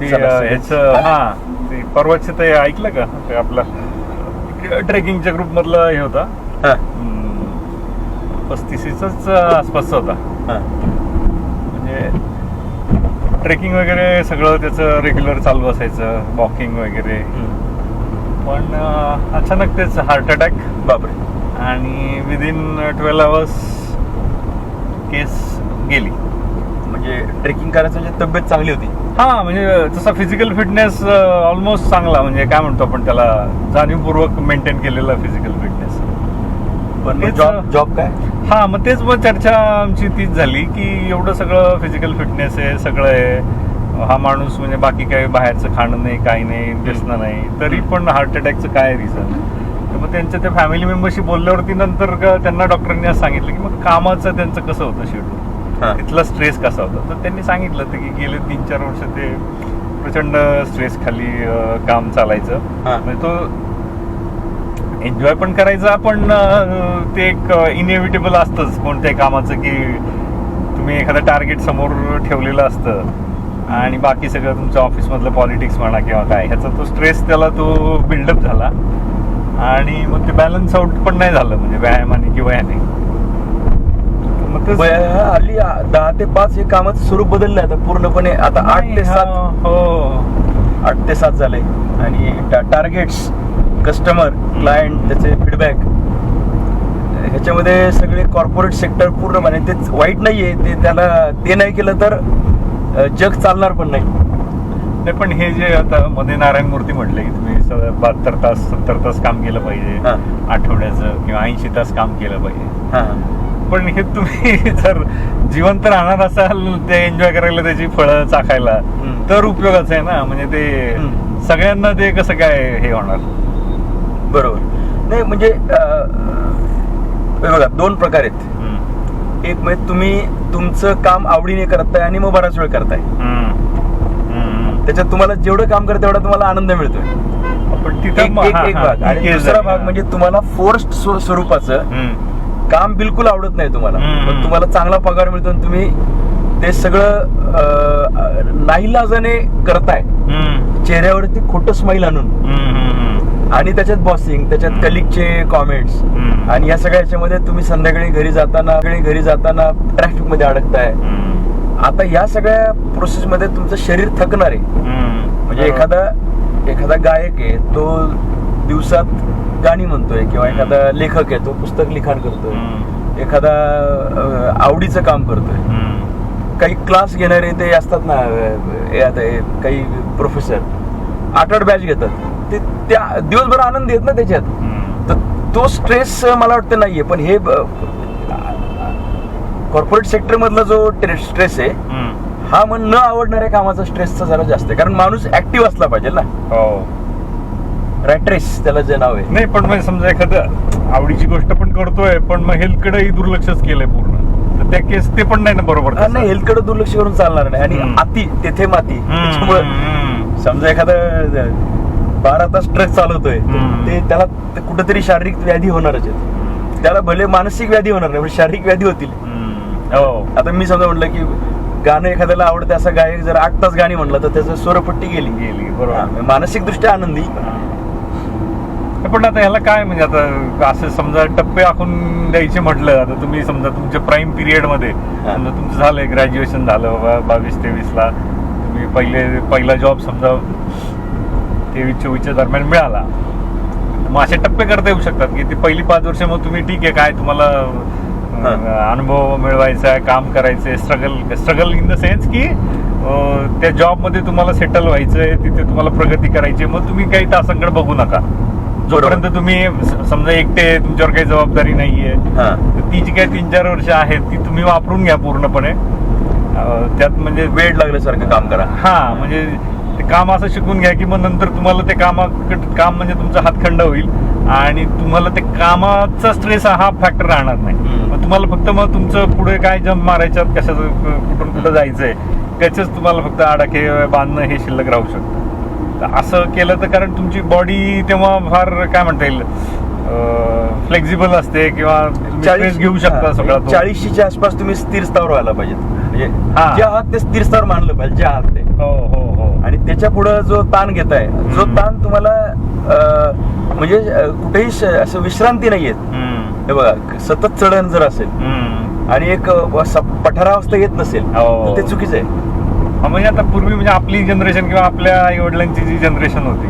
ते. ह्याचं हा ते परवाचं ते ऐकलं का? ते आपलं ट्रेकिंगच्या ग्रुप मधला हे होता. हा, पस्तीसच आसपासचा होता. हा. म्हणजे ट्रेकिंग वगैरे सगळं त्याचं रेग्युलर चालू असायचं वॉकिंग वगैरे. पण अचानक तेच हार्ट अटॅक बापरे. आणि विदिन ट्वेल्व आवर्स केस गेली. म्हणजे ट्रेकिंग करायचं म्हणजे तब्येत चांगली होती? हा म्हणजे तसा फिजिकल फिटनेस ऑलमोस्ट चांगला म्हणजे काय म्हणतो आपण त्याला जाणीवपूर्वक मेंटेन केलेला फिजिकल फिटनेस पण जॉब जॉब काय? हा मग तेच मग चर्चा आमची तीच झाली की एवढं सगळं फिजिकल फिटनेस आहे सगळं आहे. हा माणूस म्हणजे बाकी काही बाहेरचं खाणं नाही काही नाही व्यसनं नाही. तरी पण हार्ट अटॅकचं काय रिझन तर मग त्यांच्या त्या फॅमिली मेंबरशी बोलल्यावरती नंतर त्यांना डॉक्टरांनी असं सांगितलं की मग कामाचं त्यांचं कसं होतं शेड्यूल हा. तिथला स्ट्रेस कसा होता? तर त्यांनी सांगितलं होतं की गेले तीन चार वर्ष ते प्रचंड स्ट्रेस खाली अं, काम चालायचं. हा. म्हणजे तो एन्जॉय पण करायचा पण अं, ते एक इनएव्हिटेबल असतंच कोणत्याही कामाचं की तुम्ही एखादं टार्गेट समोर ठेवलेलं असतं. आणि बाकी सगळं तुमचं ऑफिसमधलं पॉलिटिक्स म्हणा किंवा काय ह्याचा तो स्ट्रेस त्याला तो बिल्डअप झाला. आणि मग ते बॅलन्स आउट पण नाही झालं म्हणजे व्यायामाने किंवा याने मग तेच- ब- हल्ली आ- दहा ते पाच हे कामाचं स्वरूप बदललं आता पूर्णपणे. आता आठ ते नाही, सात हा, आठ ते सात झाले. आणि टार्गेट्स कस्टमर क्लायंट त्याचे फीडबॅक ह्याच्यामध्ये सगळे कॉर्पोरेट सेक्टर पूर्णपणे तेच वाईट नाहीये. ते त्याला ते नाही केलं तर अ, जग चालणार पण नाही. नाही पण हे जे आता मध्ये नारायण मूर्ती म्हटले की तुम्ही स- बहात्तर तास सत्तर तास काम केलं पाहिजे. हा. आठवड्याचं किंवा ऐंशी तास काम केलं पाहिजे. हा. पण हे तुम्ही जर जिवंत राहणार असाल ते एन्जॉय करायला त्याची फळं चाखायला. तर उपयोगाचं आहे ना म्हणजे ते. सगळ्यांना ते कसं काय हे होणार बरोबर नाही म्हणजे बघा दोन प्रकार आहेत. एक म्हणजे तुम्ही तुमचं काम आवडीने करताय आणि मग बराच वेळ करताय. त्याच्यात तुम्हाला जेवढं काम करता तेवढा तुम्हाला आनंद मिळतोय पण तिथं एक भाग आणि दुसरा भाग. म्हणजे तुम्हाला फोर्स्ड स्वरूपाचं. काम बिलकुल आवडत नाही तुम्हाला. पण तुम्हाला चांगला पगार मिळतो आणि तुम्ही ते सगळं नाईलाजाने करताय. चेहऱ्यावरती खोटं स्माईल आणून. आणि त्याच्यात बॉसिंग त्याच्यात. कलिगचे कॉमेंट्स. आणि या सगळ्या याच्यामध्ये तुम्ही संध्याकाळी घरी जाताना घरी घरी जाताना ट्रॅफिकमध्ये अडकताय. आता या सगळ्या प्रोसेस मध्ये तुमचं शरीर थकणार आहे. म्हणजे एखादा एखादा गायक आहे तो दिवसात गाणी म्हणतोय किंवा एखादा लेखक आहे तो पुस्तक लिखाण करतोय. एखादा आवडीचं काम करतोय. काही क्लास घेणारे ते असतात ना हे हे काही प्रोफेसर आठ आठ बॅच घेतात ते त्या दिवसभर आनंद येत ना त्याच्यात. तर तो स्ट्रेस मला वाटतं नाहीये पण हे कॉर्पोरेट सेक्टर मधला जो स्ट्रेस आहे. हा मग न आवडणाऱ्या कामाचा स्ट्रेसचा जरा जास्त आहे कारण माणूस ऍक्टिव्ह असला पाहिजे ना हो रॅट रेस त्याला जे नाव आहे. नाही पण मग समजा एखादं आवडीची गोष्ट पण करतोय पण मग हेल्थकडेही दुर्लक्षच केलंय पूर्ण. तर त्या केस ते पण नाही ना बरोबर हा, नाही हेल्थकडे दुर्लक्ष करून चालणार नाही. आणि हम्म. अति तेथे माती. त्याच्यामुळं समजा एखादा बारा तास ट्रेस चालवतोय तर हम्म. ते त्याला ते कुठेतरी शारीरिक व्याधी होणारच आहेत. त्याला भले मानसिक व्याधी होणार नाही पण शारीरिक व्याधी होतील. हो. आता मी समजा म्हटलं की गाणं एखाद्याला आवडतं असा गायक जर आठ तास गाणी म्हणलं तर त्याचं स्वरपट्टी गेली. गेली बरोबर. मानसिक दृष्ट्या आनंदी. पण आता ह्याला काय म्हणजे आता असं समजा टप्पे आखून द्यायचे म्हटलं आता तुम्ही समजा तुमच्या प्राईम पिरियडमध्ये समजा तुमचं झालंय ग्रॅज्युएशन झालं बाबा बावीस तेवीस ला तुम्ही पहिले पहिला जॉब समजा तेवीस चोवीसच्या दरम्यान मिळाला. मग असे टप्पे करता येऊ शकतात की ती पहिली पाच वर्ष मग तुम्ही ठीक आहे काय तुम्हाला अनुभव मिळवायचा आहे काम करायचंय struggle struggle in the sense की त्या जॉबमध्ये तुम्हाला सेटल व्हायचंय तिथे तुम्हाला प्रगती करायची आहे. मग तुम्ही काही तासांकडे बघू नका. जोपर्यंत तुम्ही समजा एकटे तुमच्यावर काही जबाबदारी नाहीये हा. तर ती जी काही तीन चार वर्ष आहेत ती तुम्ही वापरून घ्या पूर्णपणे. त्यात म्हणजे वेळ लागल्यासारखं काम करा. हा म्हणजे ते काम असं शिकून घ्या की मग नंतर तुम्हाला ते कामा काम म्हणजे तुमचा हातखंड होईल आणि तुम्हाला ते कामाचा स्ट्रेस हा फॅक्टर राहणार नाही. मग तुम्हाला फक्त मग तुमचं पुढे काय जम्प मारायच्यात कशाचं कुठून कुठं जायचंय त्याचेच तुम्हाला फक्त आडाखे बांधणं हे शिल्लक राहू शकतं. तर असं केलं तर कारण तुमची बॉडी तेव्हा फार काय म्हणता येईल फ्लेक्झिबल असते किंवा stress घेऊ शकता सगळा तो. चाळीसच्या आसपास तुम्ही स्थिर स्तरावर व्हायला पाहिजे म्हणजे. जे आहात ते स्थिर स्तर मानलं पाहिजे जे आहात ते हो हो हो आणि याच्यापुढे जो ताण घेताय जो. ताण तुम्हाला म्हणजे कुठेही असं विश्रांती नाहीये. हे बघा सतत चढण जर असेल. आणि एक पठारावस्था येत नसेल हो. ते चुकीचं आहे म्हणजे आता पूर्वी म्हणजे आपली जनरेशन किंवा आपल्या आई वडिलांची जी जनरेशन होती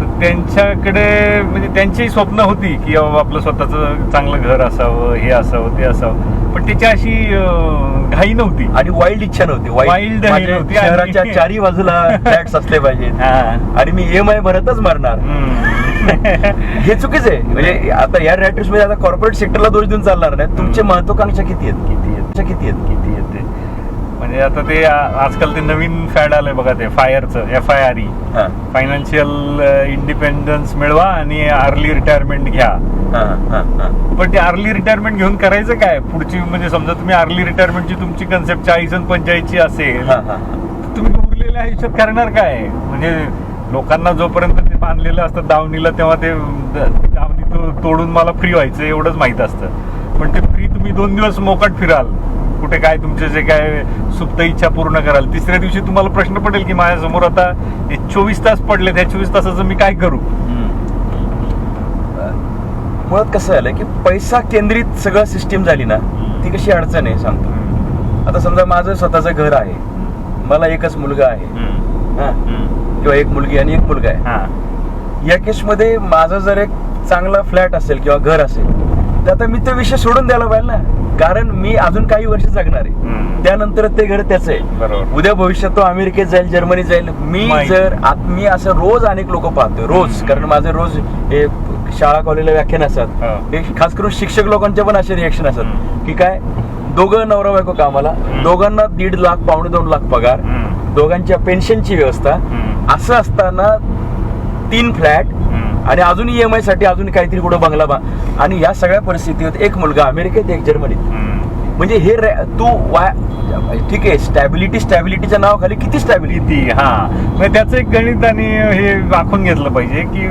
तर त्यांच्याकडे म्हणजे त्यांचीही स्वप्न होती की आपलं स्वतःचं चांगलं घर असावं हे असावं ते असावं. पण त्याची अशी घाई नव्हती. आणि वाईल्ड इच्छा नव्हती. वाईल्ड शहराच्या चारही बाजूला फ्लॅट्स असले पाहिजेत. आणि मी ईएमआय E भरतच मारणार. हे चुकीचं आहे. म्हणजे आता या रॅटमध्ये आता कॉर्पोरेट सेक्टरला दोष देऊन चालणार नाही. तुमचे. महत्वाकांक्षा किती आहेत? किती आहेत? किती आहेत? किती येते म्हणजे आता ते आजकाल ते नवीन फॅड आलंय बघा ते फायरचं F I R E financial independence मिळवा आणि अर्ली रिटायरमेंट घ्या. पण ते अर्ली रिटायरमेंट घेऊन करायचं काय? पुढची म्हणजे समजा तुम्ही अर्ली रिटायरमेंटची तुमची कन्सेप्ट चाळीस आणि पंचाळीसची असेल तुम्ही उरलेल्या आयुष्यात करणार काय? म्हणजे लोकांना जोपर्यंत ते बांधलेलं असतं दावणीला तेव्हा ते दावणी तोडून मला फ्री व्हायचं एवढंच माहीत असतं. पण ते फ्री तुम्ही दोन दिवस मोकाट फिराल. कुठे काय तुमचे जे काय सुप्त इच्छा पूर्ण कराल तिसऱ्या दिवशी तुम्हाला प्रश्न पडेल की माझ्यासमोर आता हे चोवीस तास पडले त्या चोवीस तासाचं मी काय करू? मुळात कसं झालं की पैसा केंद्रित सगळं सिस्टीम झाली ना ती कशी अडचण आहे सांगतो. आता समजा माझं स्वतःचं घर आहे मला एकच मुलगा आहे. हा, किंवा एक मुलगी आणि एक मुलगा आहे. हा. या केसमध्ये माझं जर एक चांगला फ्लॅट असेल किंवा घर असेल तर आता मी तो विषय सोडून द्यायला पाहिजे ना. कारण मी अजून काही वर्ष जगणार आहे. त्यानंतर ते घर त्याचं आहे उद्या भविष्यात तो अमेरिकेत जाईल जर्मनीत जाईल मी. जर मी असं रोज अनेक लोक पाहतोय रोज. कारण माझे रोज हे शाळा कॉलेजला व्याख्यान असतात खास करून शिक्षक लोकांचे पण असे रिएक्शन असतात. की काय दोघं नवरा बायको कामाला. दोघांना दीड लाख पावणे दोन लाख पगार. दोघांच्या पेन्शनची व्यवस्था. असं असताना तीन फ्लॅट. आणि अजून ईएमआयसाठी अजून काहीतरी कुठं बंगला बा आणि या सगळ्या परिस्थितीत एक मुलगा अमेरिकेत एक जर्मनीत. म्हणजे हे तू वाय ठीक आहे स्टॅबिलिटी स्टॅबिलिटीच्या नावाखाली किती स्टॅबिलिटी हा. म्हणजे त्याचं एक गणित आणि हे आखून घेतलं पाहिजे की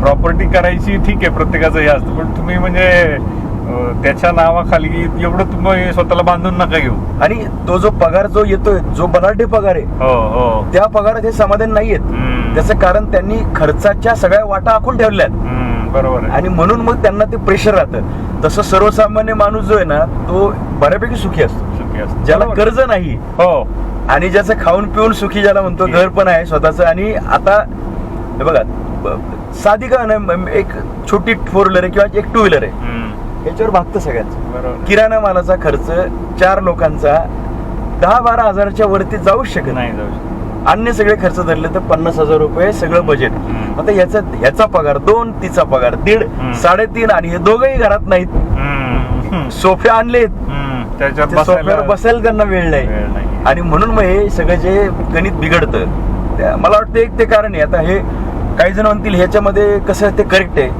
प्रॉपर्टी करायची ठीक आहे प्रत्येकाचं हे असतं. पण तुम्ही म्हणजे त्याच्या नावाखाली एवढं तुम्ही स्वतःला बांधून नका घेऊ. आणि तो जो पगार जो येतोय जो बलाढ्य पगार आहे हो हो. त्या पगारात हे समाधान नाहीयेत. त्याचं कारण त्यांनी खर्चाच्या सगळ्या वाटा आखून ठेवल्यात. हम्म, बरोबर आणि म्हणून मग त्यांना ते प्रेशर राहतं. तसं सर्वसामान्य माणूस जो आहे ना तो बऱ्यापैकी सुखी असतो. सुखी असतं. ज्याला. कर्ज नाही हो. आणि ज्याचं खाऊन पिऊन सुखी ज्याला म्हणतो घर पण आहे स्वतःचं. आणि आता बघा साधी का नाही एक छोटी फोर व्हीलर आहे किंवा एक टू व्हीलर आहे. याच्यावर भागतं सगळ्यांचं किराणा मालाचा खर्च चार लोकांचा दहा बारा हजाराच्या वरती जाऊच शकत नाही नाही. जाऊ शकत. अन्य सगळे खर्च धरले तर पन्नास हजार रुपये सगळं बजेट. आता याचा ह्याचा पगार दोन तिचा पगार दीड. साडेतीन आणि हे दोघंही घरात नाहीत सोफे आणलेत सोफ्यावर बसायला त्यांना वेळ नाही. आणि म्हणून मग हे सगळं जे गणित बिघडतं मला वाटतं एक ते कारण आहे आता हे काही जण म्हणतील ह्याच्यामध्ये कसं ते करेक्ट आहे.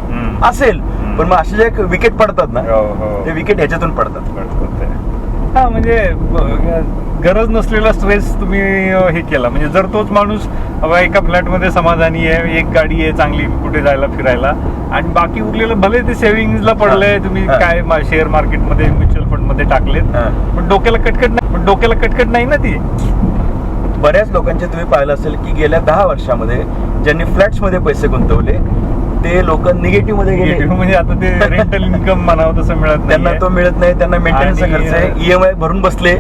असेल. पण मग असे जे विकेट पडतात ना हो हो ते विकेट ह्याच्यातून पडतात. हा म्हणजे गरज नसलेला स्ट्रेस तुम्ही हे केला म्हणजे जर तोच माणूस एका फ्लॅटमध्ये समाधानी आहे एक गाडी आहे चांगली कुठे जायला फिरायला आणि बाकी उरलेलं भले ते सेव्हिंगला पडलंय. तुम्ही. काय शेअर मार्केटमध्ये म्युच्युअल फंडमध्ये टाकलेत. पण डोक्याला कटकट नाही पण डोक्याला कटकट नाही ना ती बऱ्याच लोकांचे तुम्ही पाहिलं असेल की गेल्या दहा वर्षामध्ये ज्यांनी फ्लॅट्समध्ये पैसे गुंतवले ते लोक निगेटिव्हमध्ये गेले म्हणजे आता ते रेंटल इन्कम म्हणावं तसं मिळत त्यांना तो मिळत नाही त्यांना मेंटेनन्सचा आणि, खर्च आहे ईएमआय भरून बसले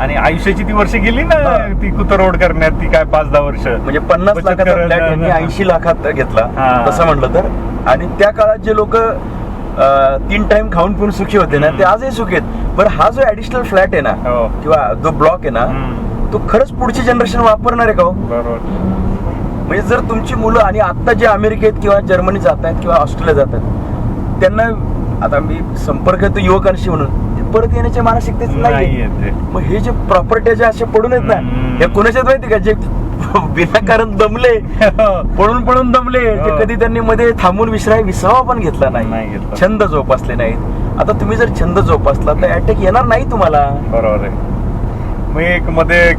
आणि आयुष्याची ती वर्ष गेली ना. ती कुतरोड करण्यात ती काय पाच दहा वर्ष म्हणजे पन्नास लाखाचा ऐंशी लाखात घेतला. तसं म्हटलं तर आणि त्या काळात जे लोक तीन टाइम खाऊन पिऊन सुखी होते ना. ते आजही सुखी आहेत बरं हा जो ऍडिशनल फ्लॅट आहे ना हो किंवा जो ब्लॉक आहे ना. तो खरंच पुढची जनरेशन वापरणार आहे का हो? म्हणजे जर तुमची मुलं आणि आता जे अमेरिकेत किंवा जर्मनी जात आहेत किंवा ऑस्ट्रेलिया जात आहेत त्यांना आता मी संपर्क येतो युवकांशी म्हणून परत येण्याच्या मानसिकतेच नाही नाहीये ते. मग हे जे प्रॉपर्टी जे असे पडून आहेत ना हम्म. हे कोणाच्यात माहिती का? जे विनाकारण दमले पळून पळून दमले ते हो. कधी त्यांनी मध्ये थांबून विश्राय विसावा पण घेतला नाही. नाही घेतला. छंद जोपासले नाहीत. आता तुम्ही जर छंद जोपासला तर अटॅक येणार नाही तुम्हाला. बरोबर आहे. मी एक मध्ये एक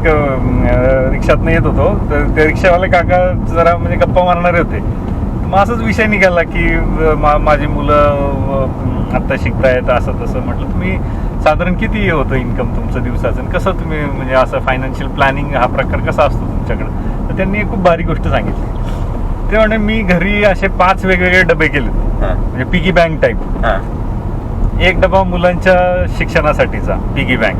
रिक्षात येत होतो. तर ते रिक्षावाले काका जरा म्हणजे गप्पा मारणारे होते. मग असंच विषय निघाला की अ, मा- माझी मुलं अ, आता शिकतायत असं तसं म्हटलं तुम्ही साधारण किती होतं इन्कम तुमचं दिवसाचं? आणि कसं तुम्ही म्हणजे असं फायनान्शियल प्लॅनिंग हा प्रकार कसा असतो तुमचा तुमच्याकडे? तर त्यांनी एक खूप भारी गोष्ट सांगितली. ते म्हणे मी घरी असे पाच वेगवेगळे डबे केले म्हणजे पिगी बँक टाईप एक डबा मुलांच्या शिक्षणासाठीचा पिगी बँक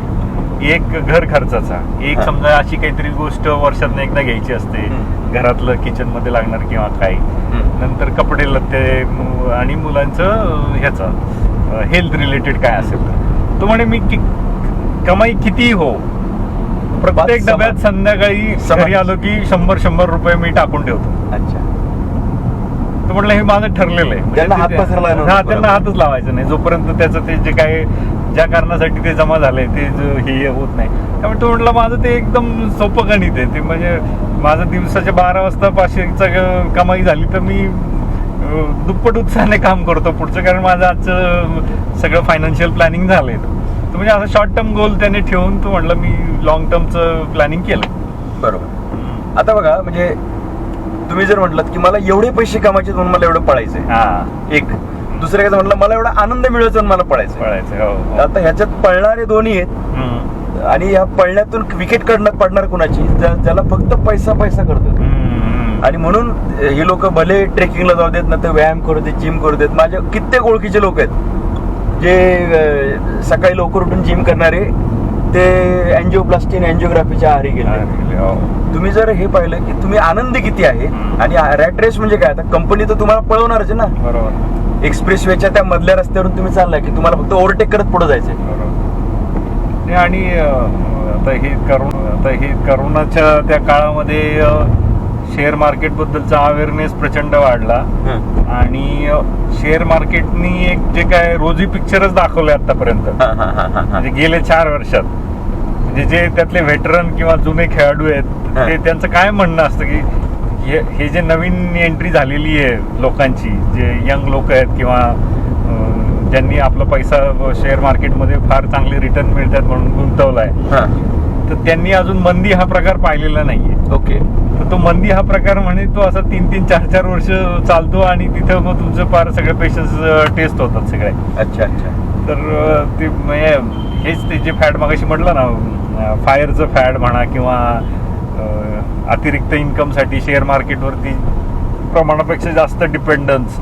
एक घर खर्चाचा एक हा. समजा अशी काहीतरी गोष्ट वर्षातनं एकदा घ्यायची असते हम्म. घरातलं किचनमध्ये लागणार किंवा काय हम्म. नंतर कपडे लत्ते मु- आणि मुलांचं अं, ह्याचं हेल्थ रिलेटेड काय असेल तर. तो म्हणे मी कि- कमाई कितीही हो प्रत्येक समान. डब्यात संध्याकाळी समान. घरी आलो की शंभर शंभर रुपये मी टाकून ठेवतो अच्छा तर म्हटलं हे माझं ठरलेलं आहे. म्हणजे त्यांना हात पसरला हा. त्यांना हातच लावायचा नाही. जोपर्यंत त्याचं ते जे काय ज्या कारणासाठी ते जमा झालंय ते ज- हे होत नाही. त्यामुळे तो म्हटलं माझं ते एकदम सोपं गणित आहे. ते म्हणजे माझं दिवसाच्या बारा वाजता पाचशेचा ग- कमाई झाली तर मी अं, दुप्पट उत्साहाने काम करतो पुढचं कारण माझं आजचं सगळं फायनान्शियल प्लॅनिंग झालंय. तर म्हणजे असं शॉर्ट टर्म गोल त्याने ठेवून तो म्हटलं मी लॉंग टर्मचं प्लॅनिंग केलं. बरोबर. आता बघा म्हणजे तुम्ही जर म्हटलात की मला एवढे पैसे कमायचे म्हणून मला एवढं पळायचंय. हा. एक. दुसरं काय म्हटलं मला एवढा आनंद मिळवायचा म्हणून मला पळायचं पळायचं हो, हो. आता ह्याच्यात पळणारे दोन्ही आहेत. आणि या पळण्यातून विकेट काढणार पडणार कुणाची? ज्या- ज्याला फक्त पैसा पैसा करतो. आणि म्हणून हे लोक भले ट्रेकिंगला जाऊ देत ना तर व्यायाम करू देत जिम करू देत माझ्या कित्येक ओळखीचे लोक आहेत. जे सकाळी लवकर उठून जिम करणारे ते अँजिओप्लास्टी अँजिओग्राफीच्या आहारी गेले. हो. तुम्ही जर हे पाहिलं की तुम्ही आनंदी किती आहे. आणि रॅट रेस म्हणजे काय? आता कंपनी तर तुम्हाला पळवणारच आहे ना. बरोबर. एक्सप्रेस वेच्या त्या मधल्या रस्त्यावरून तुम्ही चाललाय की तुम्हाला फक्त ओव्हरटेक करत पुढे जायचंय. आणि आता हे करोना आता हे करोनाच्या त्या काळामध्ये शेअर मार्केट बद्दलचा अवेअरनेस प्रचंड वाढला आणि शेअर मार्केटनी एक जे काय रोजी पिक्चरच दाखवले आतापर्यंत. म्हणजे गेले चार वर्षात म्हणजे जे त्यातले व्हेटरन किंवा जुने खेळाडू आहेत. ते त्यांचं काय म्हणणं असतं की हे हे जे नवीन एंट्री झालेली आहे लोकांची जे यंग लोक आहेत किंवा ज्यांनी आपला पैसा शेअर मार्केटमध्ये फार चांगले रिटर्न मिळतात म्हणून गुंतवलाय. तर त्यांनी अजून मंदी हा प्रकार पाहिलेला नाहीये ओके. तर तो मंदी हा प्रकार म्हणे तो असा तीन तीन चार चार वर्ष चालतो आणि तिथं मग तुमचं फार सगळे पेशन्स टेस्ट होतात सगळे. अच्छा अच्छा. तर ते म्हणजे हेच ते जे फॅड मगाशी म्हटलं ना फायरचं फॅड म्हणा किंवा अतिरिक्त इन्कमसाठी शेअर मार्केटवरती प्रमाणापेक्षा जास्त डिपेंडन्स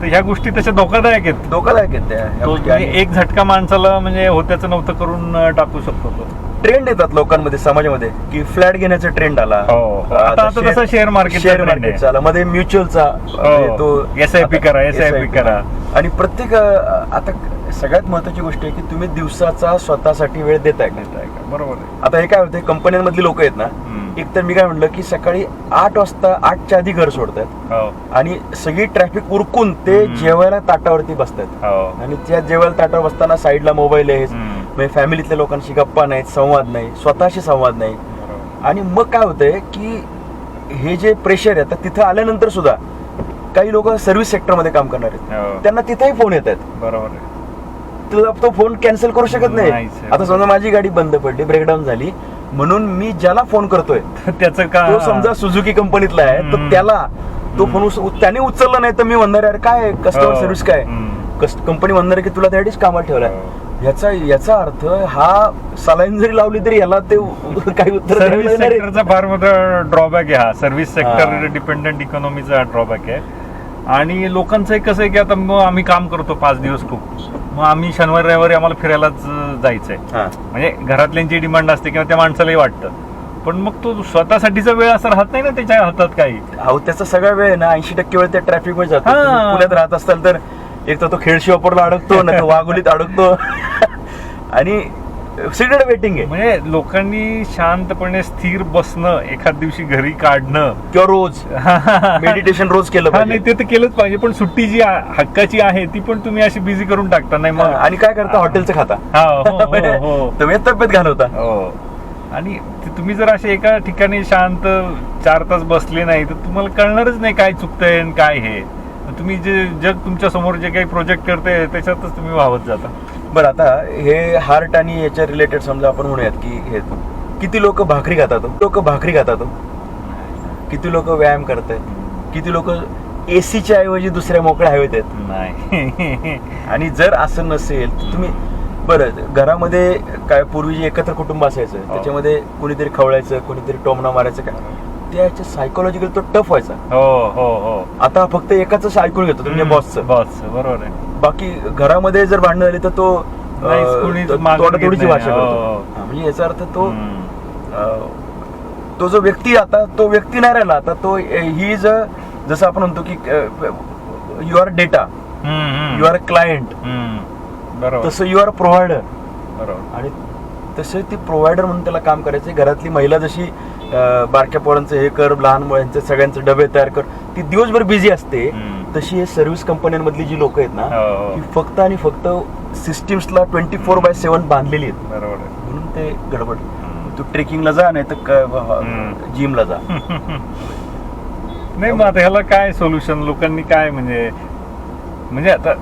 तर ह्या गोष्टी तशा धोकादायक आहेत. धोकादायक आहेत. म्हणजे एक झटका माणसाला म्हणजे होत्याचं नव्हतं करून टाकू शकतो तो. ट्रेंड येतात लोकांमध्ये समाजामध्ये की फ्लॅट घेण्याचा ट्रेंड आला हो. आता- आता तसा share market चा शेअर trend आहे. मार्केटचा आला मध्ये म्युच्युअलचा हो. SIP करा, SIP करा. आणि प्रत्येक अं, आता सगळ्यात महत्वाची गोष्ट आहे की तुम्ही दिवसाचा स्वतःसाठी वेळ देताय का बरोबर आहे आता हे काय होते कंपन्यांमधली लोक आहेत ना हम्म. एक तर मी काय म्हणलं की सकाळी आठ वाजता आठच्या आधी घर सोडतात हो आणि सगळी ट्रॅफिक उरकून ते हम्म. जेवायला ताटावरती बसतात हो आणि त्या जेवायला ताटावर बसताना साईडला मोबाईल आहे हम्म. म्हणजे फॅमिलीतल्या लोकांशी गप्पा नाहीत संवाद नाही स्वतःशी संवाद नाही. आणि मग काय होतंय की हे जे प्रेशर आहे आता तिथं आल्यानंतर सुद्धा काही लोक सर्व्हिस सेक्टरमध्ये काम करणार आहेत हो. त्यांना तिथेही फोन येत आहेत बरोबर तुला तो फोन कॅन्सल करू शकत नाही. आता समजा माझी गाडी बंद पडली ब्रेकडाऊन झाली म्हणून मी ज्याला फोन करतोय त्याचं का तो समजा सुझुकी कंपनीतला आहे तर. त्याला तो फोन त्याने उचलला नाही तर मी म्हणणार काय कस्टमर हो. सर्व्हिस काय हम्म. कंपनी म्हणणार की तुला त्यासाठीच कामाला ठेवलाय हो. याचा याचा अर्थ हा सलाईन जरी लावली तरी याला ते काही उत्तर सर्व्हिस आहे. सेक्टरचा फार मोठा ड्रॉबॅक आहे हा सर्व्हिस सेक्टर हा. डिपेंडंट इकॉनॉमीचा ड्रॉबॅक आहे आणि लोकांचं एक कसं आहे की आता मग आम्ही काम करतो पाच दिवस खूप मग आम्ही शनिवार रविवारी आम्हाला फिरायलाच जायचंय हा. म्हणजे घरातल्यांची डिमांड असते किंवा त्या माणसालाही वाटतं पण मग तो स्वतःसाठीचा वेळ असा राहत नाही ना त्याच्या हातात काही अहो त्याचा सगळा वेळ आहे ना ऐंशी टक्के वेळ त्या ट्रॅफिकमध्ये जातो हा. तुम्ही पुण्यात राहत असाल तर एक तर तो खेळशी वापरला अडकतो ना तो वाघोलीत अडकतो. आणि सगळीकडे वेटिंग आहे. म्हणजे लोकांनी शांतपणे स्थिर बसणं एखाद दिवशी घरी काढणं. किंवा रोज. मेडिटेशन रोज केलं नाही ते तर केलंच पाहिजे पण सुट्टी जी हक्काची आहे ती पण तुम्ही अशी बिझी करून टाकता नाही मग. आणि काय करता? हॉटेलचं खाता. हा हो, हो. तुम्ही तब्येत घालवता हो. आणि तुम्ही जर असे एका ठिकाणी शांत चार तास बसले नाही तर तुम्हाला कळणारच नाही काय चुकतंय आणि काय हे. तुम्ही जे जग तुमच्यासमोर जे काही प्रोजेक्ट करते त्याच्यातच तुम्ही वाहत जाता. बरं आता हे हार्ट आणि याच्या रिलेटेड समजा आपण म्हणूयात की हे किती लोक भाकरी खातात लोक भाकरी खातात किती लोक व्यायाम करतात किती लोक एसीच्या ऐवजी दुसऱ्या मोकळ्या हवेत आहेत? नाही. आणि जर असं नसेल तर तुम्ही बरं घरामध्ये काय पूर्वी जे एकत्र कुटुंब असायचं हो. त्याच्यामध्ये कोणीतरी खवळायचं कोणीतरी टोमणा मारायचं काय? त्याच्या सायकोलॉजिकल तो टफ व्हायचा. हो हो हो. आता फक्त एकाच ऐकून घेतो तुमच्या बॉसचं बॉस बरोबर आहे. बाकी घरामध्ये जर भांडणं झाली तर तो मागं घेत नाही. भाषा हो, करतो. हो. म्हणजे याचा अर्थ तो हम्म. अं, तो जो व्यक्ती आता तो व्यक्ती नाही राहिला. आता तो ही इज जसं आपण म्हणतो की यू आर डेटा हम्म, हम्म. यू आर क्लायंट हम्म. बरोबर. तसं यू आर प्रोव्हायडर बरोबर. आणि तसं ती प्रोव्हायडर म्हणून त्याला काम करायचं घरातली महिला जशी बारक्या पोरांचं हे कर लहान मुलांचे सगळ्यांचे डबे तयार कर ती दिवसभर बिझी असते. तशी हे सर्व्हिस कंपन्यांमधली जी लोक आहेत ना हो, हो. ती फक्त आणि फक्त सिस्टीम्सला ट्वेंटी फोर बाय सेव्हन बांधलेली आहेत बरोबर म्हणून ते गडबड. तू ट्रेकिंगला जा नाही तर. जिमला जा नाही मग आता ह्याला काय सोल्युशन लोकांनी काय म्हणजे म्हणजे आता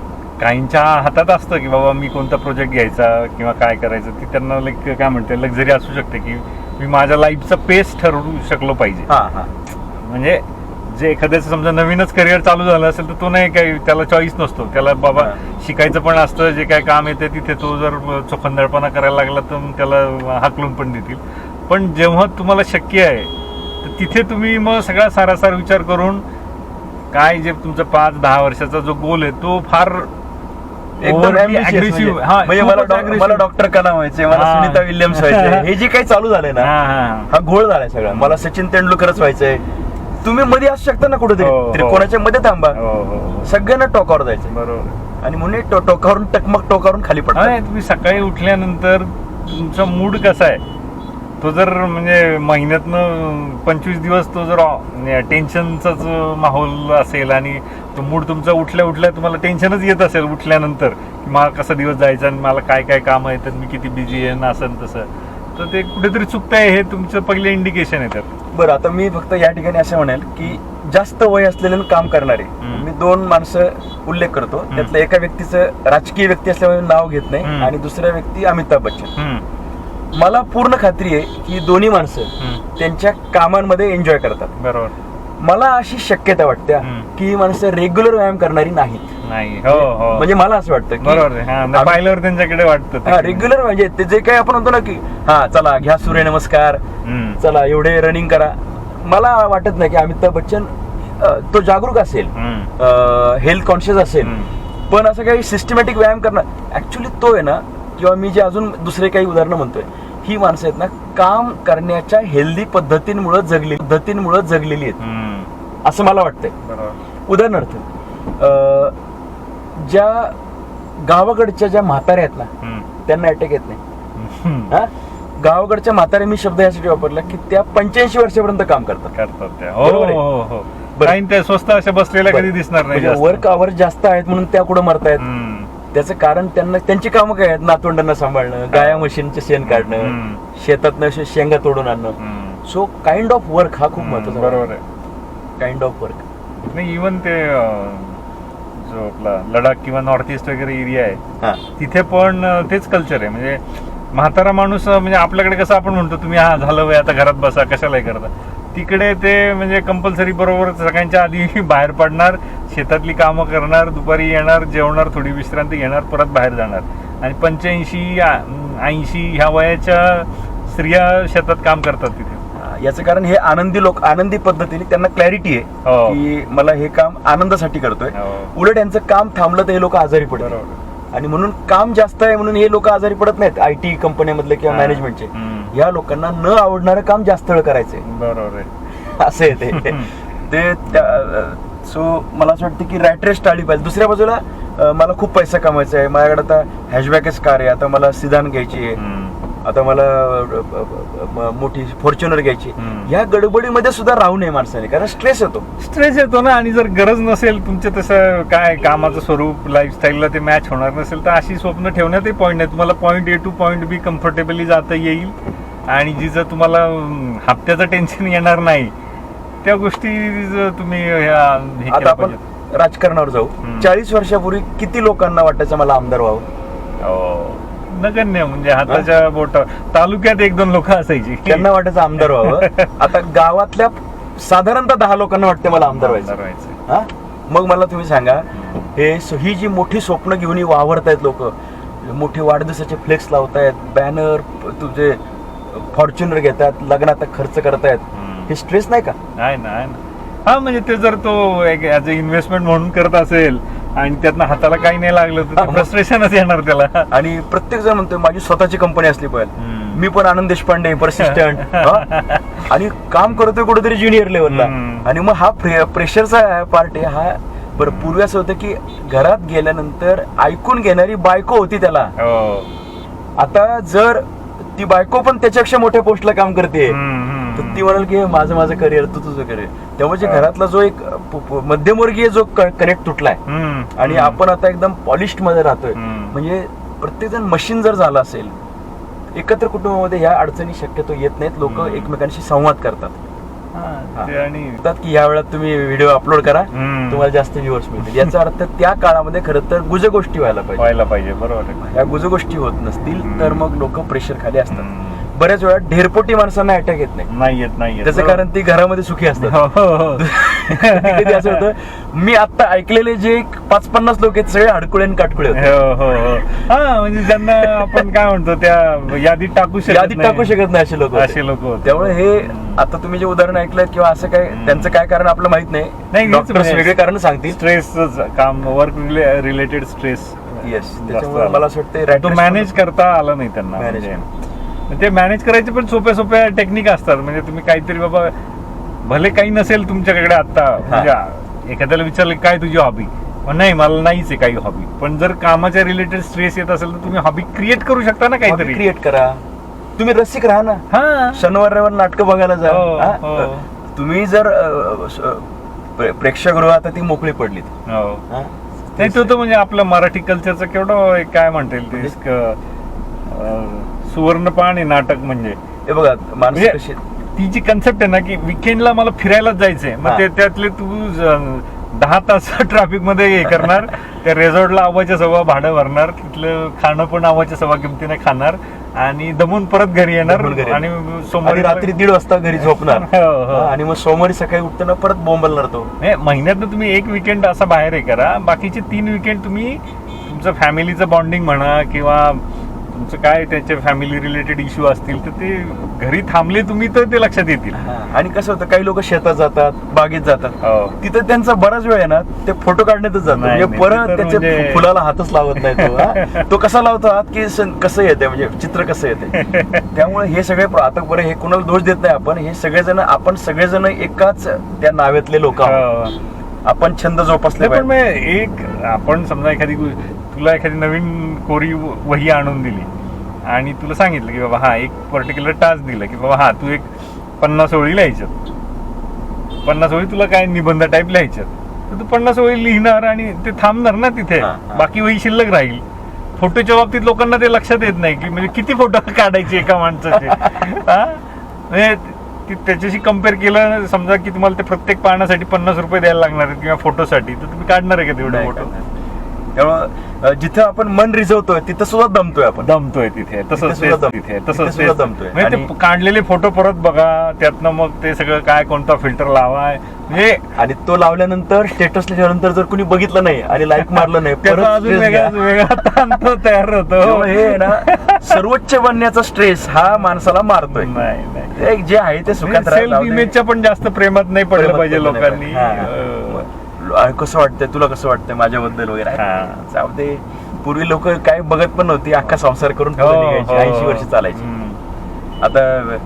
काहींच्या हातात असतं की बाबा मी कोणता प्रोजेक्ट घ्यायचा किंवा काय करायचं ती त्यांना लाईक काय म्हणते लक्झरी असू शकते की मी माझ्या लाईफचा पेस ठरवू शकलो पाहिजे. हा हा. म्हणजे जे एखाद्याचं समजा नवीनच करिअर चालू झालं असेल तर तो नाही काही त्याला चॉईस नसतो. त्याला बाबा. शिकायचं पण असतं जे काय काम येते तिथे तो जर चोखंदळपणा करायला लागला तर मग त्याला हाकलून पण देतील. पण जेव्हा तुम्हाला शक्य आहे तर तिथे तुम्ही मग सगळा सारासार विचार करून काय जे तुमचा पाच दहा वर्षाचा जो गोल आहे तो फार एकदम म्हणजे. हा, मला डॉक्टर कलाम व्हायचे मला हा. सुनीता विल्यम्स व्हायचे हे जे काही चालू झालंय ना हा, हा, हा. हा घोळ झालाय सगळा मला सचिन तेंडुलकरच व्हायचंय तुम्ही मध्ये असू शकता ना हो, कुठेतरी हो. त्रिकोणाच्या मध्ये थांबा हो, हो, हो. सगळ्यांना टोकावर जायचं बरोबर आणि म्हणून टोकावरून टकमक टोकावरून खाली हा, नाही, तुम्ही सकाळी उठल्यानंतर तुमचा मूड कसा आहे तो जर म्हणजे महिन्यातनं पंचवीस दिवस तो जर टेन्शनचाच माहोल असेल आणि तो मूड तुमचा उठल्या उठल्या तुम्हाला टेन्शनच येत असेल उठल्यानंतर की मला कसा दिवस जायचा आणि मला काय काय काम आहेत मी किती बिझी आहे ना असं तसं. तर ते कुठेतरी चुकतंय हे तुमचं पहिले इंडिकेशन आहे त्यात. बरं आता मी फक्त या ठिकाणी असं म्हणेल की जास्त वय असलेले काम करणारे. मी दोन माणसं उल्लेख करतो. त्यातलं एका व्यक्तीचं राजकीय व्यक्ती असल्यामुळे नाव घेत नाही. आणि दुसऱ्या व्यक्ती अमिताभ बच्चन. मला पूर्ण खात्री आहे की दोन्ही माणसं. त्यांच्या कामांमध्ये एन्जॉय करतात बरोबर मला अशी शक्यता वाटते. की ही माणसं रेग्युलर व्यायाम करणारी नाहीत नाही हो हो म्हणजे मला असं वाटतं की बरोबर आहे. हा आम्ही- पाहिल्यावर त्यांच्याकडे वाटतं ते. हा रेग्युलर म्हणजे ते जे काही आपण म्हणतो ना की हा चला घ्या सूर्यनमस्कार हम्म. चला एवढे रनिंग करा मला वाटत नाही की अमिताभ बच्चन अ, तो जागरूक असेल हम्म. हेल्थ कॉन्शियस असेल हम्म. पण असं काही सिस्टमॅटिक व्यायाम करणं ऍक्च्युली तो आहे ना किंवा मी जे अजून दुसरे काही उदाहरणं म्हणतोय ही माणसं आहेत ना काम करण्याच्या हेल्दी पद्धतींमुळे जगली पद्धतींमुळे जगलेली आहेत. असं मला वाटतंय उदाहरणार्थ अ, ज्या गावाकडच्या ज्या म्हाताऱ्या आहेत ना. त्यांना अटॅक येत नाही. हा गावाकडच्या म्हाताऱ्या मी शब्द यासाठी वापरला की त्या पंच्याऐंशी वर्षापर्यंत काम करतात करतात हो. हो हो स्वस्त अशा बसलेल्या कधी दिसणार नाही. वर्क आवर जास्त आहेत म्हणून त्या कुठं मरतायत. त्याचं कारण त्यांना त्यांची कामं काय आहेत? नातवंडांना सांभाळणं गाया म्हशींचे शेण काढणं हम्म. शेतातनं शे- शेंगा तोडून आणणं. हम्म. सो काइंड ऑफ वर्क हा खूप महत्त्वाचा बरोबर आहे. काइंड ऑफ वर्क नाही इवन ते अं, जो आपला लडाख किंवा नॉर्थ ईस्ट वगैरे एरिया आहे हा. तिथे पण अं, तेच कल्चर आहे. म्हणजे म्हातारा माणूस अं, म्हणजे आपल्याकडे कसं आपण म्हणतो तुम्ही हा झालं वय आता घरात बसा कशाला हे करता. तिकडे ते म्हणजे कंपल्सरी बरोबर सगळ्यांच्या आधी बाहेर पडणार शेतातली कामं करणार दुपारी येणार जेवणार थोडी विश्रांती घेणार परत बाहेर जाणार आणि पंच्याऐंशी ऐंशी ह्या वयाच्या स्त्रिया शेतात काम करतात तिथे याचं कारण हे आनंदी लोक आनंदी पद्धतीने त्यांना क्लॅरिटी आहे हो. की मला हे काम आनंदासाठी करतोय हो. उलट यांचं काम थांबलं तर हे लोक आजारी पडतात आणि म्हणून काम जास्त आहे म्हणून हे लोक आजारी पडत नाहीत आय टी कंपन्यामधले किंवा. मॅनेजमेंटचे. या लोकांना न आवडणारं काम जास्त वेळ करायचंय. बरोबर आहे. असं ते. ते सो मला असं वाटतं की रॅट रेस टाळली पाहिजे. दुसऱ्या बाजूला अं, मला खूप पैसा कमवायचा आहे. माझ्याकडे आता हॅशबॅकच कार आहे. आता मला सिदान घ्यायची आहे. हम्म. आता मला मोठी फॉर्च्युनर घ्यायची. या गडबडीमध्ये सुद्धा राहू नये माणसाने कारण स्ट्रेस येतो स्ट्रेस येतो ना आणि जर गरज नसेल तुमचं तसं काय कामाचं स्वरूप लाईफस्टाईलला ते मॅच होणार नसेल तर अशी स्वप्न ठेवण्यातही पॉईंट नाही तुम्हाला point A to point B comfortably जाता येईल आणि जी जर तुम्हाला हप्त्याचं टेन्शन येणार नाही त्या गोष्टी तुम्ही आता आपण. राजकारणावर जाऊ. चाळीस वर्षापूर्वी किती लोकांना वाटायचं मला आमदार व्हावं. नगण्य म्हणजे हाताच्या बोट तालुक्यात एक दोन लोक असायची. त्यांना वाटायचं आमदार व्हावं. आता गावातल्या साधारणतः दहा लोकांना वाटते मला आमदार व्हायचं. हा? मग मला तुम्ही सांगा हे ही जी मोठी स्वप्न घेऊन वावरतायत लोक मोठे वाढदिवसाचे फ्लेक्स लावतायत बॅनर तुझे फॉर्च्युनर घेतात लग्नात खर्च करतायत. हे स्ट्रेस नाही का? आहे ना हा म्हणजे ते जर तो एक ऍज अ इन्व्हेस्टमेंट म्हणून करत असेल आणि त्यातनं हाताला काही नाही लागलं तर हा. फ्रस्ट्रेशनच येणार त्याला. आणि प्रत्येक जण म्हणतोय माझी स्वतःची कंपनी असली पाहिजे. मी पण आनंद देशपांडे परसिस्टंट आणि काम करतोय कुठेतरी ज्युनियर लेवलला. आणि मग हा प्रेशरचा पार्ट आहे हा बरं पूर्वी असं होतं की घरात गेल्यानंतर ऐकून घेणारी बायको होती त्याला. हो. आता जर ती बायको पण त्याच्यापेक्षा मोठ्या पोस्टला काम करते तर. ती म्हणाल की माझं माझं करिअर तू तुझं करिअर त्यामुळे जे. घरातला जो एक मध्यमवर्गीय जो कनेक्ट तुटलाय. आणि आपण आता एकदम पॉलिशमध्ये राहतोय. म्हणजे प्रत्येक जण मशीन जर झाला असेल एकत्र कुटुंबामध्ये ह्या अडचणी शक्यतो येत नाहीत लोक. एकमेकांशी संवाद करतात आणि म्हणतात की या वेळात तुम्ही व्हिडिओ अपलोड करा. तुम्हाला जास्त व्ह्युअर्स मिळतील याचा अर्थ त्या काळामध्ये खरं तर गुज गोष्टी व्हायला पाहिजे व्हायला पाहिजे बरोबर या गुज गोष्टी होत नसतील. तर मग लोक प्रेशर खाली असतात. बऱ्याच वेळा ढेरपोटी माणसांना अटॅक येत नाही नाही येत नाही त्याचं. कारण ती घरामध्ये सुखी असतात हो, हो, हो. कधी असं होतं मी आता ऐकलेले जे पाच पन्नास लोक आहेत सगळे हडकुळे आणि काटकुळे होते हो हो हो हा म्हणजे ज्यांना आपण काय म्हणतो त्या यादीत टाकू शकत यादीत नाही. टाकू शकत नाही असे लोक असे लोक होते. त्यामुळे हे. आता तुम्ही जे उदाहरण ऐकलं किंवा असं काय. त्यांचं काय कारण आपलं माहीत नाही, नाही डॉक्टर्स म्हणजे वेगळे कारण सांगतील स्ट्रेसच काम वर्क रिलेटेड स्ट्रेस येस त्याच्यामुळे मला असं वाटतं तो मॅनेज करता आला नाही त्यांना Manage म्हणजे ते मॅनेज करायचे पण सोप्या सोप्या टेक्निक असतात. म्हणजे तुम्ही काहीतरी बाबा भले काही नसेल तुमच्याकडे आता म्हणजे एखाद्याला विचारलं काय तुझी हॉबी नाही मला नाहीच आहे काही हॉबी पण जर कामाच्या रिलेटेड स्ट्रेस येत असेल तर तुम्ही हॉबी क्रिएट करू शकता ना काहीतरी. क्रिएट करा. तुम्ही रसिक राहा ना. हा. शनिवार रविवार नाटकं बघायला जा. हो, हा? तुम्ही जर अ, स- प्रे- प्रेक्षागृह आता ती मोकळी पडलीत. हो? नाही तो म्हणजे आपलं मराठी कल्चरचं केवढं काय म्हणता येईल ते सुवर्णपान आहे नाटक म्हणजे. हे बघा माणसं म्हणजे कशी ती जी कन्सेप्ट आहे ना की विकेंडला मला फिरायलाच जायचंय. मग ते त्यातले तू ज- दहा तास ट्रॅफिकमध्ये हे करणार त्या रेसॉर्टला आवाच्या सव्वा भाडं भरणार तिथलं खाणं पण आवाच्या सव्वा किमतीने खाणार आणि दमून परत घरी येणार दमून घरी आणि सोमवारी रात्री दीड वाजता घरी झोपणार. हो, हो. हा, आणि मग सोमवारी सकाळी उठताना परत बोंबलणार तो नाही, महिन्यातनं तुम्ही एक विकेंड असा बाहेर हे करा बाकीचे तीन विकेंड तुम्ही तुमचं फॅमिलीचं बॉन्डिंग म्हणा किंवा तुमचं काय त्याचे फॅमिली रिलेटेड इश्यू असतील तर ते घरी थांबले तुम्ही तर ते लक्षात येतील. आणि कसं होतं काही लोक शेतात जातात बागेत जातात. हो. तिथं त्यांचा बराच वेळ आहे ना ते फोटो काढण्यातच जातो म्हणजे परत त्याच्या म्हणजे- फुलाला हातच लावत नाही तो. तो कसा लावतो हात की कसं येते म्हणजे चित्र कसं येते त्यामुळे हे सगळे आता बरं हे कोणाला दोष देत नाही आपण हे सगळेजण आपण सगळेजण एकाच त्या नाव्यातले लोक हो. आपण छंद जोपासले पण एक आपण समजा एखादी तुला एखादी नवीन कोरी वही आणून दिली आणि तुला सांगितलं की बाबा हा एक पर्टिक्युलर टास्क दिला की बाबा हा तू एक पन्नास ओळी लिहायच्यात पन्नास ओळी तुला काय निबंध टाईप लिहायच्यात तर तू पन्नास ओळी लिहिणार आणि ते थांबणार ना तिथे. बाकी वही शिल्लक राहील फोटोच्या बाबतीत लोकांना ते लक्षात येत नाही की म्हणजे किती फोटो काढायचे एका माणसाचे? म्हणजे त्याच्याशी कंपेअर केलं समजा की तुम्हाला ते प्रत्येक पाहण्यासाठी पन्नास रुपये द्यायला लागणार आहेत किंवा फोटोसाठी तर तुम्ही काढणार आहे का तेवढे फोटो. त्यामुळं जिथं आपण मन रिझवतोय तिथं सुद्धा दमतोय आपण. दमतोय तिथे. तसंच सुद्धा तेच तिथे. तसंच तेच. दमतोय. म्हणजे ते काढलेले फोटो परत बघा त्यातनं मग ते सगळं काय कोणता फिल्टर लावाय म्हणजे आणि तो लावल्यानंतर स्टेटस ठेवल्यानंतर जर कुणी बघितलं नाही आणि लाईक मारलं नाही त्याचा अजून. वेगळा वेगळा तयार होतो. हे ना सर्वोच्च बनण्याचा स्ट्रेस हा माणसाला मारतोय. नाही नाही. ते जे आहे ते सुखात सेल्फ. इमेजच्या पण जास्त प्रेमात नाही पडलं पाहिजे लोकांनी. अं, कसं वाटतंय? तुला कसं वाटतंय माझ्याबद्दल वगैरे? हा. जाऊ दे. पूर्वी लोक काय बघत पण नव्हती. अख्खा संसार करून हो, हो, ऐंशी वर्ष चालायची. हम्म. आता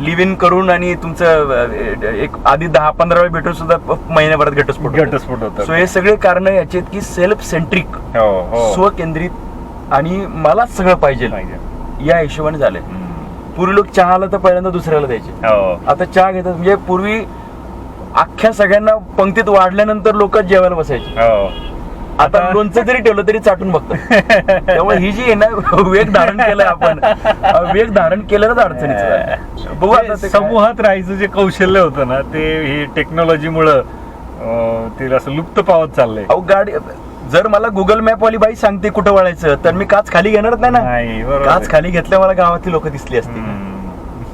लिव्ह इन करून आणि तुमचं अं, एक आधी दहा पंधरा वेळ भेटून सुद्धा महिन्याभरात घटस्फोट होतो. घटस्फोट सो हे सगळे कारण याचे आहेत की सेल्फ सेंट्रिक हो हो. स्वकेंद्रित आणि मलाच सगळं पाहिजे. पाहिजे. या हिशोबाने झालंय. हम्म. पूर्वी लोक चहा आला तर पहिल्यांदा दुसऱ्याला द्यायचे. हो. आता चहा घेतात. म्हणजे पूर्वी अख्ख्या सगळ्यांना पंक्तीत वाढल्यानंतर लोक जेवायला बसायचे हो आता लोणचं जरी ठेवलं तरी चाटून बघतात त्यामुळे ही जी आहे ना वेग धारण केलंय आपण वेग धारण केलेलंच अडचणीचं. बघू आता ते काय. समूहात राहायचं जे कौशल्य होतं ना ते हे टेक्नॉलॉजीमुळं अं, ते असं लुप्त पावत चाललंय अहो गाडी जर मला गुगल मॅप वाली बाई सांगते कुठं वळायचं तर मी काच खाली घेणारच नाही ना नाही बरोबर काच. खाली घेतल्या मला गावातली लोक दिसली असती हम्म.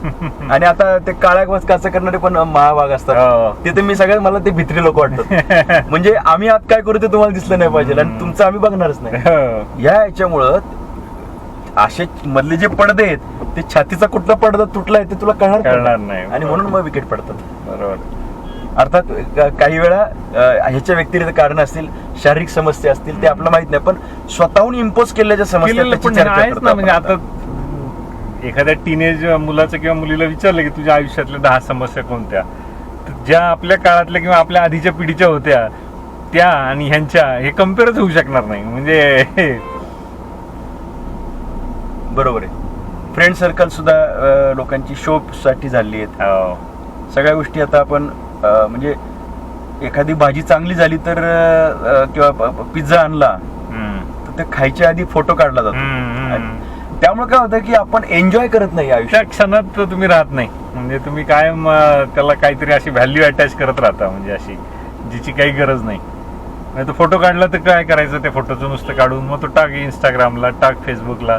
आणि आता ते काळ्या वाज काचा करणारे पण महाभाग असतात. हो. तिथे मी सगळ्यात मला ते भित्री लोक वाटतात. म्हणजे आम्ही आत काय करू ते तुम्हाला दिसलं नाही पाहिजे. आणि तुमचं आम्ही बघणारच नाही. हो. या याच्यामुळं असे मधले जे पडदे आहेत ते छातीचा कुठला पडदा तुटलाय ते तुला कळणार कळणार नाही. आणि म्हणून मग विकेट पडतात. बरोबर. अर्थात काही वेळा ह्याच्या व्यतिरिक्त कारण असतील शारीरिक समस्या असतील ते आपलं माहीत नाही. पण स्वतःहून इम्पोज केलेल्या समस्या म्हणजे आता. एखाद्या टीनेज मुलाचं किंवा मुलीला विचारलं की तुझ्या आयुष्यातल्या दहा समस्या कोणत्या? ज्या आपल्या काळातल्या किंवा आपल्या आधीच्या पिढीच्या होत्या त्या आणि ह्यांच्या हे कम्पेअरच होऊ शकणार नाही. म्हणजे बरोबर आहे. फ्रेंड सर्कल सुद्धा लोकांची शो साठी झाली आहेत. हो. सगळ्या गोष्टी आता आपण म्हणजे एखादी भाजी चांगली झाली तर किंवा पिझ्झा आणला. तर ते खायच्या आधी फोटो काढला जातो. त्यामुळे काय होतं की आपण एन्जॉय करत नाही आयुष्य. त्या क्षणात तुम्ही राहत नाही. म्हणजे तुम्ही कायम अं, त्याला काहीतरी अशी व्हॅल्यू अटॅच करत राहता. म्हणजे अशी जिची काही गरज नाही. नाही तर फोटो काढला तर काय करायचं त्या फोटोचं नुसतं काढून? मग तो टाक इंस्टाग्रामला टाक फेसबुकला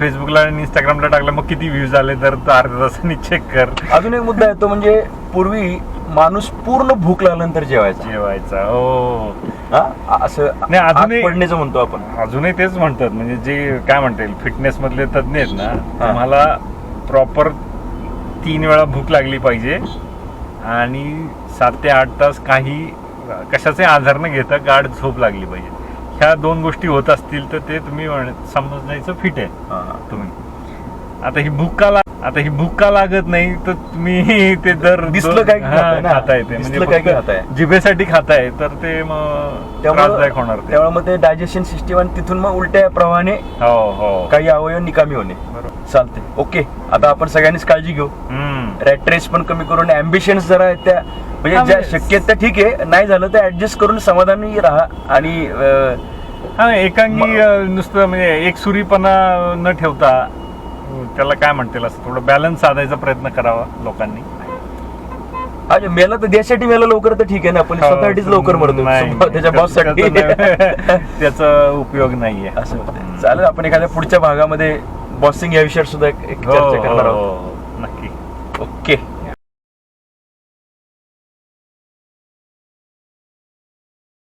फेसबुकला आणि इंस्टाग्रामला टाकला मग किती व्ह्यूज आले? तर तो अर्ध्या तासांनी चेक कर. अजून एक मुद्दा येतो म्हणजे पूर्वी माणूस पूर्ण भूक लागल्यानंतर जेवायचा जेवायचा हो हा? असं नाही, अजूनही- पडण्याचं म्हणतो आपण अजूनही तेच म्हणतात म्हणजे जे काय म्हणता येईल फिटनेस मधले तज्ज्ञ आहेत ना हा. तुम्हाला प्रॉपर तीन वेळा भूक लागली पाहिजे आणि सात ते आठ तास काही कशाचे आधार न घेता गाढ झोप लागली पाहिजे ह्या दोन गोष्टी होत असतील तर ते तुम्ही म्हण- समजायचं फिट आहे हा. तुम्ही आता ही भूक का आता ही भूक का लागत नाही तर तुम्ही ते दर दिसलं काय खाताय ते. दिसलं म्हणजे काय खाताय. जिभेसाठी खाताय तर ते मग त्रासदायक होणार त्यामुळे मग ते डायजेशन सिस्टीम आणि तिथून मग उलट्या प्रवाहाने हो हो. काही अवयव निकामी होणे. चालते ओके. आता आपण सगळ्यांनीच काळजी घेऊ. हम्म. रॅट रेस पण कमी करून ॲम्बिशन्स जरा आहेत त्या म्हणजे ज्या शक्य आहेत त्या ठीक आहे नाही झालं तर ऍडजस्ट करून समाधानी राहा आणि हा एकांगी नुसतं म्हणजे एक सुरीपणा न ठेवता त्याला काय म्हणतील असं? थोडं बॅलन्स साधायचा प्रयत्न करावा लोकांनी. अरे मेला तर देशासाठी मेला लवकर तर ठीक आहे ना पण स्वतःसाठीच लवकर मरतो. हो, नाही, स्वतः- त्याच्या बॉससाठी त्याचा नाही- त्याचा उपयोग नाहीये. असं होतं. चालेल आपण एखाद्या पुढच्या भागामध्ये बॉसिंग या विषयावर सुद्धा एक एक हो, चर्चा करणार हो, आहोत. हो, नक्की. ओके.